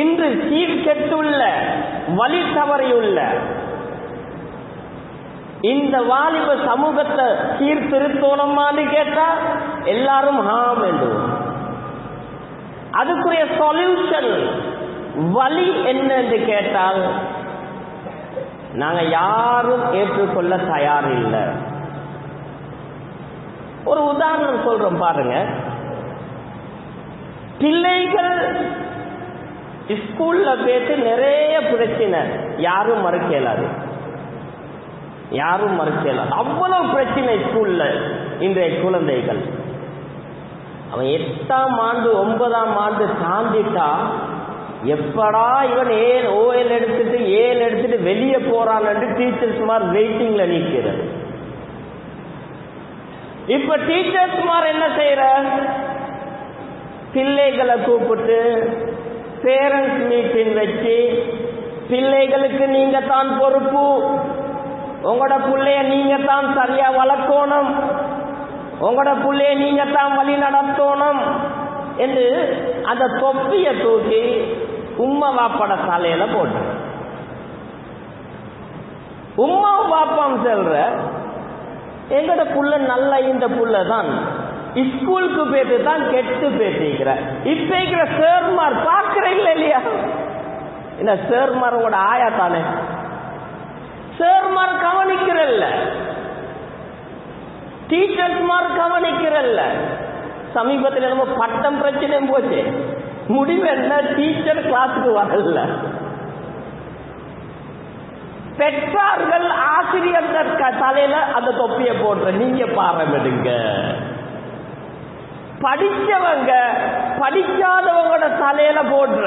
இன்று சீர்கெட்டுள்ள வழி தவறியுள்ள. இந்த வாலிப சமூகத்தை சீர்திருத்தோணுமான்னு கேட்டா எல்லாரும் ஹாம் வேண்டும் அதுக்குரிய சொல்யூஷன் வழி என்ன என்று கேட்டால் நாங்க யாரும் ஏற்றுக்கொள்ள தயார் இல்லை ஒரு உதாரணம் சொல்றோம் பாருங்க. பிள்ளைகள் ஸ்கூல்ல போயிட்டு நிறைய பிரச்சனை. யாரும் மறுக்க இயலாது. யாரும் மறுக்க இயலாது. அவ்வளவு பிரச்சனை ஸ்கூல்ல இன்றைய குழந்தைகள். அவன் எட்டாம் ஆண்டு ஒன்பதாம் ஆண்டு தாண்டிட்டா எப்படா இவன் ஏன் ஓஎல் எடுத்துட்டு ஏன் எடுத்துட்டு வெளியே போறான்னு டீச்சர்ஸ் மாதிரி வெயிட்டிங்ல நிற்கிறது இப்ப டீச்சர்ஸ் மாதிரி என்ன செய்யற? பிள்ளைகளை கூப்பிட்டு பேரண்ட்ஸ் மீட்டிங் வச்சு பிள்ளைகளுக்கு நீங்க தான் பொறுப்பு. உங்களோட பிள்ளைய நீங்க தான் சரியா வளர்க்கணும். உங்களோட பிள்ளைய நீங்க தான் வழி நடத்தணும் என்று அந்த தொப்பிய தூக்கி உம்மா வாப்பட தலையில போட்டு உம்மா வாப்பாம் செல்ற எங்கட புள்ள நல்ல இந்த புள்ள தான் ஸ்கூலுக்கு போயிட்டு தான் கெட்டு பேசிக்கிற இப்ப இருக்கிற சேர்மார் பாக்குறீங்களா இல்லையா? இந்த சேர்மார் ஆயா தானே சேர்மார் கவனிக்கிறல்ல டீச்சர்ஸ் மார் கவனிக்கிறல்ல சமீபத்தில் நம்ம பட்டம் பிரச்சனையும் போச்சு. முடிவு என்ன? டீச்சர் கிளாஸுக்கு வரல. பெற்றார்கள் ஆசிரியர் தலையில அந்த தொப்பியை போடுற. நீங்க பாரமிடுங்க. படிச்சவங்க படிக்காதவங்களோட தலையில போடுற.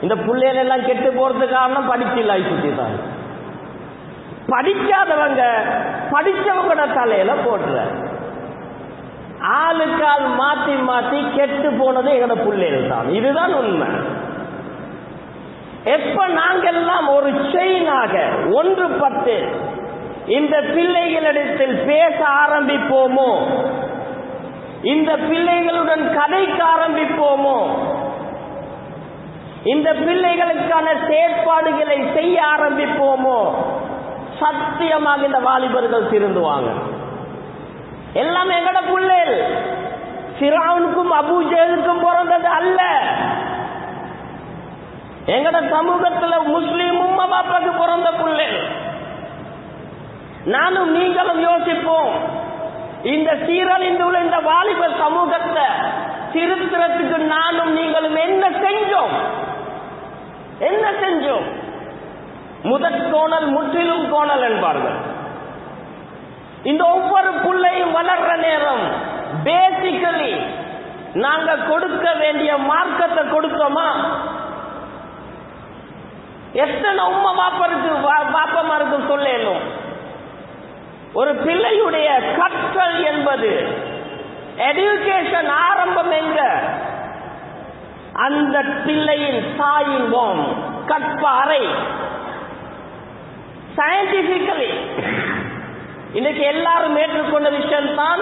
இந்த பிள்ளைகள் எல்லாம் கெட்டு போறது காரணம் படிச்சில்ல சுத்தி தான் படிக்காதவங்க படிச்சவங்களோட தலையில போடுற. ஆளுக்கால் மாத்தி மாத்தி கெட்டு போனது எங்களோட பிள்ளைகள் தான். இதுதான் உண்மை. எப்ப நாங்கெல்லாம் ஒரு செயினாக ஒன்றுபட்டு இந்த பிள்ளைகளிடத்தில் பேச ஆரம்பிப்போமோ இந்த பிள்ளைகளுடன் கதைக்க ஆரம்பிப்போமோ? இந்த பிள்ளைகளுக்கான செயற்பாடுகளை செய்ய ஆரம்பிப்போமோ? சத்தியமாக இந்த வாலிபர்கள் திருந்துவாங்க. எல்லாம் எங்கட புள்ளேல் சிராவுனுக்கும் அபூஜேலுக்கும் பிறந்தது அல்ல. எங்கட சமூகத்துல முஸ்லீம் உம்மா பாப்பாக்கு பிறந்த புள்ளேல் நானும் நீங்களும் யோசிப்போம். இந்த சீரழிந்துள்ள இந்த வாலிப சமூகத்தை திருத்துறதுக்கு நானும் நீங்களும் என்ன செஞ்சோம்? என்ன செஞ்சோம்? முதற் கோணல் முற்றிலும் கோணல் என்பார்கள். இந்த ஒவ்வொரு பிள்ளையும் வளர்ற நேரம் பேசிக்கலி நாங்க கொடுக்க வேண்டிய மார்க்கத்தை கொடுத்தோமா? எத்தனை உம்மா பாப்பருக்கு பாப்பமாருக்கு சொல்லணும் ஒரு பிள்ளையுடைய கற்றல் என்பது எஜுகேஷன் ஆரம்பம் எங்க? அந்த பிள்ளையின் தாயின் கற்பாறை. கற்ப அறை சயின்டிபிக்கலி இன்னைக்கு எல்லாரும் ஏற்றுக்கொண்ட விஷயம்தான்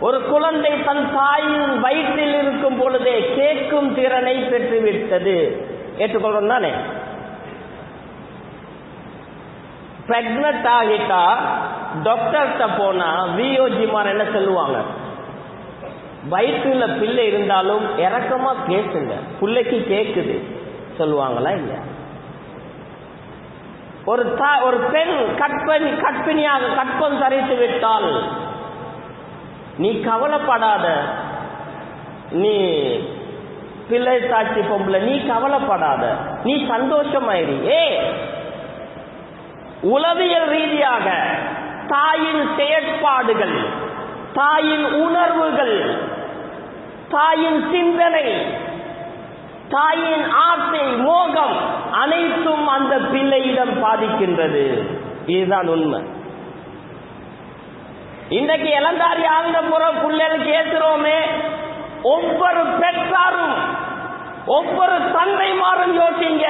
ஒரு குழந்தை தன் தாயின் வயிற்றில் இருக்கும் பொழுதே கேட்கும் திறனை பெற்றுவிட்டது. ஏற்றுக்கொள்றோம் தானே? பிரெக்னட் ஆகிட்டா டாக்டர்கிட்ட போனா விஓஜிமார் என்ன சொல்லுவாங்க? வயிற்றுல பிள்ளை இருந்தாலும் இறக்கமா கேட்குங்க பிள்ளைக்கு கேக்குது. சொல்லுவாங்களா இல்ல ஒரு தா ஒரு பெண் கற்பனி கற்பிணியாக கற்பம் தரித்து விட்டால் நீ கவலைப்படாத. நீ பிள்ளை தாட்சி பொம்பளை நீ கவலைப்படாத. நீ சந்தோஷமாயிரு. ஏ உளவியல் ரீதியாக தாயின் செயற்பாடுகள் தாயின் உணர்வுகள் தாயின் சிந்தனை தாயின் ஆசை மோகம் அனைத்தும் அந்த பிள்ளையிடம் பாதிக்கின்றது. இதுதான் உண்மை. இன்றைக்கு இளந்தாரி ஆழ்ந்த புற பிள்ளைகளுக்கு ஏற்றுறோமே ஒவ்வொரு பெற்றாரும் ஒவ்வொரு தந்தைமாரும் யோசிங்க.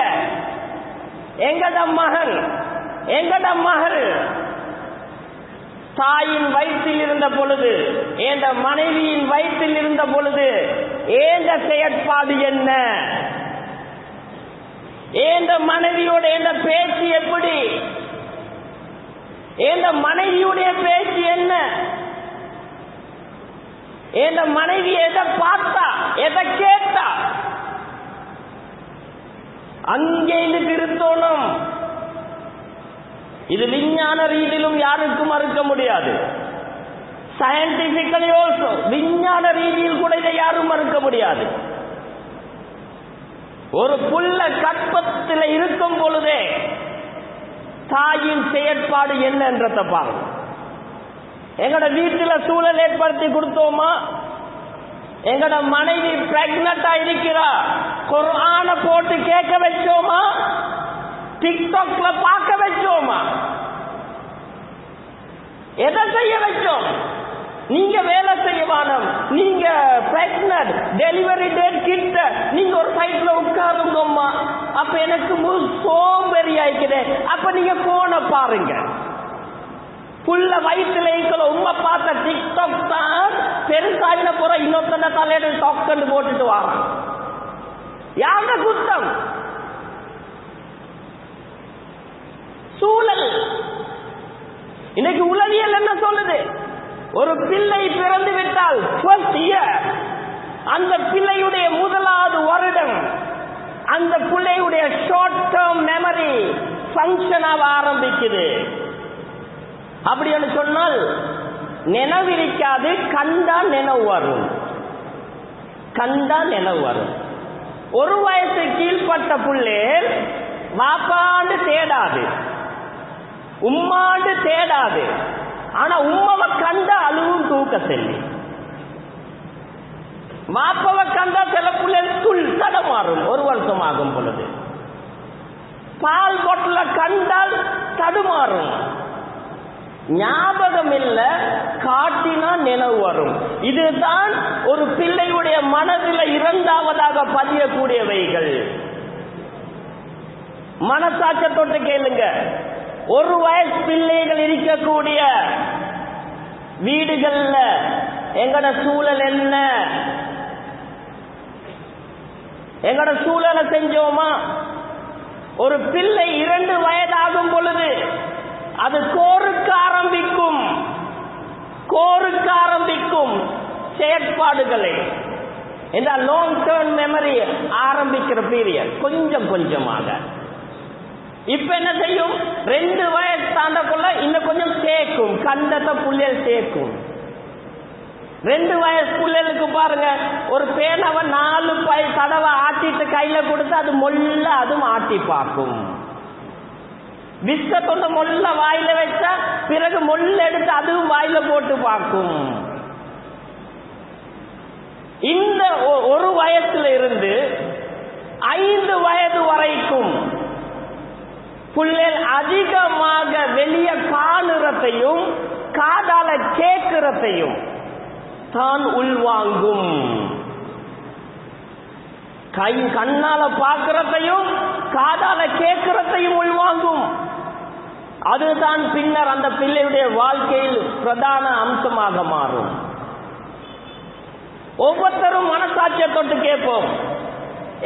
எங்கட மகன் எங்கட மகள் தாயின் வயிற்றில் இருந்த பொழுது என்ற மனைவியின் வயிற்றில் இருந்த பொழுது ஏந்த செயற்பாடு என்ன? ஏந்த மனைவியோட எந்த பேச்சு எப்படி? எந்த மனைவியுடைய பேச்சு என்ன? எந்த மனைவி எதை பார்த்தா எதை கேட்டா? அங்கே இருந்து திருத்தோணும். இது விஞ்ஞான ரீதியிலும் யாருக்கும் மறுக்க முடியாது. சயின்டிபிக்கலி ஆல்சோ விஞ்ஞான ரீதியில் கூட இதை யாரும் மறுக்க முடியாது. ஒரு புல்ல கற்பத்தில் இருக்கும் பொழுதே தாயின் செயற்பாடு என்ன என்றத பாருங்க. எங்கட வீட்டில் சூழல் ஏற்படுத்தி கொடுத்தோமா? எங்கட மனைவி பிரெக்னண்டா இருக்கிறா? குர்ஆன போட்டு கேட்க வச்சோமா? டிக்டாக்ல பார்க்க வச்சோமா? எதை செய்ய வச்சோம்? நீங்க வேலை செய்ய வேணும் நீங்க பிரெக்னட் டெலிவரி டேட் கிட்ட நீங்க ஒரு சைட்ல உட்காருங்கம்மா. அப்ப எனக்கு முழு சோம்பேறி ஆயிக்கிறேன் அப்ப நீங்க போன பாருங்க. புள்ள வயிற்றுல இருக்கிற உண்மை பார்த்த டிக்டாக் தான் பெருசாயின போற இன்னொருத்தன தலையில டாக்டர் போட்டுட்டு வாங்க யாருட குத்தம்? சூழல் இன்னைக்கு உளவியல் என்ன சொல்லுது? ஒரு பிள்ளை பிறந்து விட்டால் அந்த பிள்ளையுடைய முதலாவது வருடம் அந்த பிள்ளையுடைய ஷார்ட் டேர்ம் மெமரி ஃபங்க்ஷன் ஆக ஆரம்பிக்குது. அப்படின்னு சொன்னால் நினைவிருக்காது கண்டா நினைவு வரும். கண்டா நினைவு வரும். ஒரு வயசு கீழ்பட்ட புள்ளே வாப்பாண்டு தேடாது. உம்மாண்டு தேடாது. ஆனா உம்மவை கண்ட அழுவும் தூக்க செல்லி. மாப்பவை கண்டா சில பிள்ளைகள் துள் தடமாறும் ஒரு வருஷம் ஆகும் பொழுது. பால் பொட்டல கண்டால் தடுமாறும். ஞாபகம் இல்ல காட்டினா நினைவு வரும். இதுதான் ஒரு பிள்ளையுடைய மனதில் இரண்டாவதாக பதியக்கூடியவைகள். மனசாட்ச தொட்டு கேளுங்க. ஒரு வயசு பிள்ளைகள் இருக்கக்கூடிய வீடுகள்ல எங்கட சூழல் என்ன? எங்கட சூழலை செஞ்சோமா? ஒரு பிள்ளை இரண்டு வயதாகும் பொழுது அது கோருக்க ஆரம்பிக்கும். கோருக்க ஆரம்பிக்கும் செயற்பாடுகளை. இந்த லாங் டேர்ம் மெமரி ஆரம்பிக்கிற பீரியட் கொஞ்சம் கொஞ்சமாக. இப்ப என்ன செய்யும் ரெண்டு வயசு தாண்டக்குள்ள இன்னும் கொஞ்சம் சேர்க்கும் கண்டத்தை புள்ளியல் சேர்க்கும் ரெண்டு வயசு புள்ளியலுக்கு பாருங்க. ஒரு பேனாவை நாலு பை தடவை ஆட்டிட்டு கையில கொடுத்து அது மொல்ல அதுவும் ஆட்டி பார்க்கும். பிஸ்கட் மொல்ல வாயில வச்சா பிறகு மொல்ல எடுத்து அதுவும் வாயில போட்டு பார்க்கும். இந்த ஒரு வயசுல இருந்து ஐந்து வயது வரைக்கும் புள்ளல் அதிகமாக வெளிய காணுறதையும் காதால கேட்கிறதையும் தான் உள்வாங்கும். கை கண்ணால பார்க்கிறதையும் காதால கேட்கிறதையும் உள்வாங்கும். அதுதான் பின்னர் அந்த பிள்ளையுடைய வாழ்க்கையில் பிரதான அம்சமாக மாறும். ஒவ்வொருத்தரும் மனசாட்சியை தொட்டு கேட்போம்.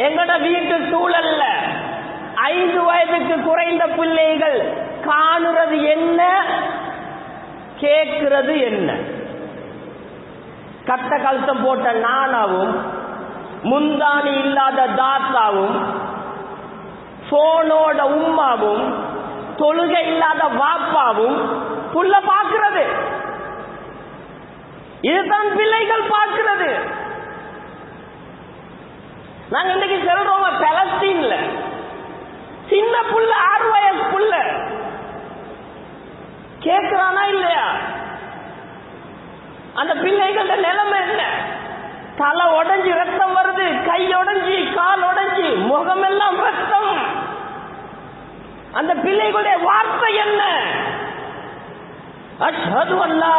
எங்கட வீட்டு சூழல்ல ஐந்து வயதுக்கு குறைந்த பிள்ளைகள் காணுறது என்ன? கேட்கிறது என்ன? கட்ட கழுத்தம் போட்ட நானாவும் முந்தாணி இல்லாத தாத்தாவும் போனோட உம்மாவும் தொழுகை இல்லாத வாப்பாவும் புள்ள பார்க்கிறது. இதுதான் பிள்ளைகள் பார்க்கிறது. நாங்க இன்னைக்கு செல்றோம் பலஸ்தீன்ல சின்ன புள்ள ஆறு வயசு புள்ள கேட்கிறானா இல்லையா? அந்த பிள்ளைகளோட நிலைமை என்ன? தலை உடஞ்சி ரத்தம் வருது கை உடஞ்சி கால் உடைஞ்சு முகமெல்லாம் ரத்தம். அந்த பிள்ளைகளுடைய வார்த்தை என்ன? அஷ்ஹது அல்லா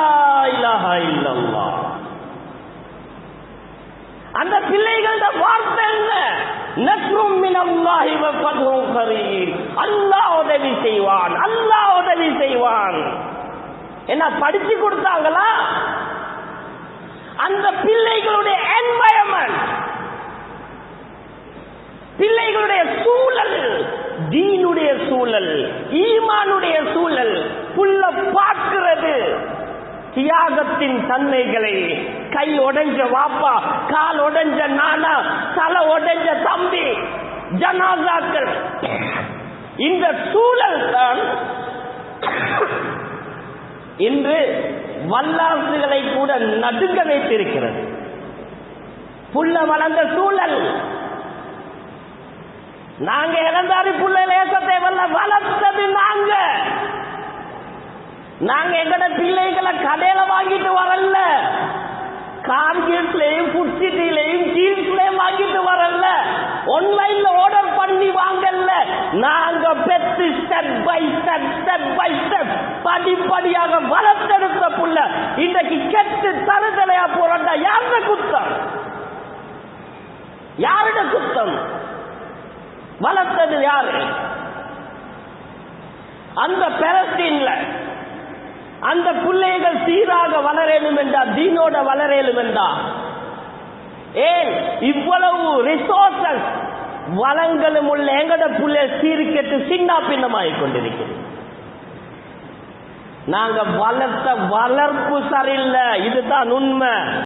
இலாஹா இல்லல்லாஹ். அந்த பிள்ளைகளோட வார்த்தை என்ன? நஸ்ரும் மினல்லாஹி வ ஃபத்ஹும் கரீம் அல்லாஹ் உதவி செய்வான் அல்லாஹ் உதவி செய்வான். என்ன படிச்சு கொடுத்தாங்களா? அந்த பிள்ளைகளுடைய என்வாயன்மெண்ட் பிள்ளைகளுடைய சூழல் தீனுடைய சூழல் ஈமானுடைய சூழல் புள்ள பார்க்கிறது. தியாகத்தின் தன்மைகளை கை உடைஞ்ச வாப்பா கால் உடைஞ்ச நானா தலை உடைஞ்ச தம்பி ஜனாதாக்கள் இந்த சூழல் தான் இன்று வல்லாசுகளை கூட நடுங்க வைத்திருக்கிறது. புள்ள வளர்ந்த சூழல். நாங்க இழந்தாரி புள்ள லேசத்தை வல்ல வளர்த்தது நாங்க. நாங்க எங்கட பிள்ளைகளை கடையில வாங்கிட்டு வரல. கார்கெட்லயும் புட்சிட்டிலையும் ஜீன்ஸ்லயும் வாங்கிட்டு வரல. ஆன்லைன்ல ஆர்டர் பண்ணி வாங்கல. நாங்க பெத்து step by step step by step படிப்படியாக வளர்த்தெடுத்த புள்ள. இன்றைக்கு கெட்டு தருதலையா போறா யாருட குத்தம்? யாருட குத்தம்? வளர்த்தது யாரு? அந்த பெலஸ்தீன்ல அந்த பிள்ளைகள் சீராக வளரேனும் என்றா தீனோட வளரேனும் என்றா? ஏன்? இவ்வளவு ரிசோர்சஸ் வளங்களும் உள்ள எங்கட புள்ளை சீர்கெட்டு சின்ன பின்னமாகிக் கொண்டிருக்கிறது. நாங்க வளர்த்த வளர்ப்பு சரியில்லை. இதுதான் உண்மை.